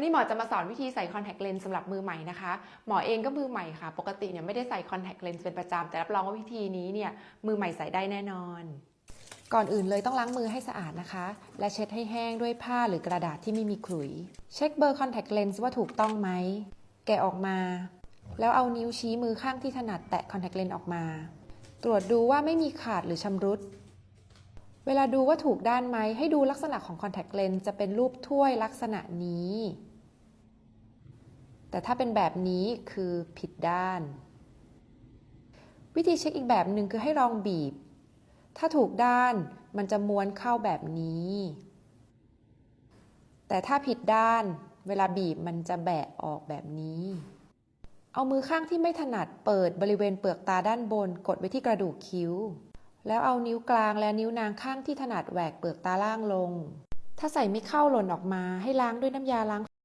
นี่หมอจะมาสอนวิธีใส่คอนแทคเลนส์สำหรับมือใหม่นะคะ หมอเองก็มือใหม่ค่ะ ปกติเนี่ยไม่ได้ใส่คอนแทคเลนส์เป็นประจำแต่รับรองว่าวิธีนี้เนี่ยมือใหม่ใส่ได้แน่นอน ก่อนอื่นเลยต้องล้างมือให้สะอาดนะคะ และเช็ดให้แห้งด้วยผ้าหรือกระดาษที่ไม่มีขลุย เช็คเบอร์คอนแทคเลนส์ว่าถูกต้องไหม แกะออกมา แล้วเอานิ้วชี้มือข้างที่ถนัดแตะคอนแทคเลนส์ออกมา ตรวจดูว่าไม่มีขาดหรือชำรุดเวลาดูว่าถูกด้านไหมให้ดูลักษณะของคอนแทคเลนส์จะเป็นรูปถ้วยลักษณะนี้ แต่ถ้าเป็นแบบนี้คือผิดด้าน วิธีเช็คอีกแบบหนึ่งคือให้ลองบีบ ถ้าถูกด้านมันจะม้วนเข้าแบบนี้ แต่ถ้าผิดด้านเวลาบีบมันจะแบะออกแบบนี้ เอามือข้างที่ไม่ถนัดเปิดบริเวณเปลือกตาด้านบน กดไว้ที่กระดูกคิ้ว แล้วเอานิ้วกลางและนิ้วนางข้างที่ถนัดแหวกเปลือกตาล่างลง ถ้าใส่ไม่เข้าหล่นออกมาให้ล้างด้วยน้ำยาล้าง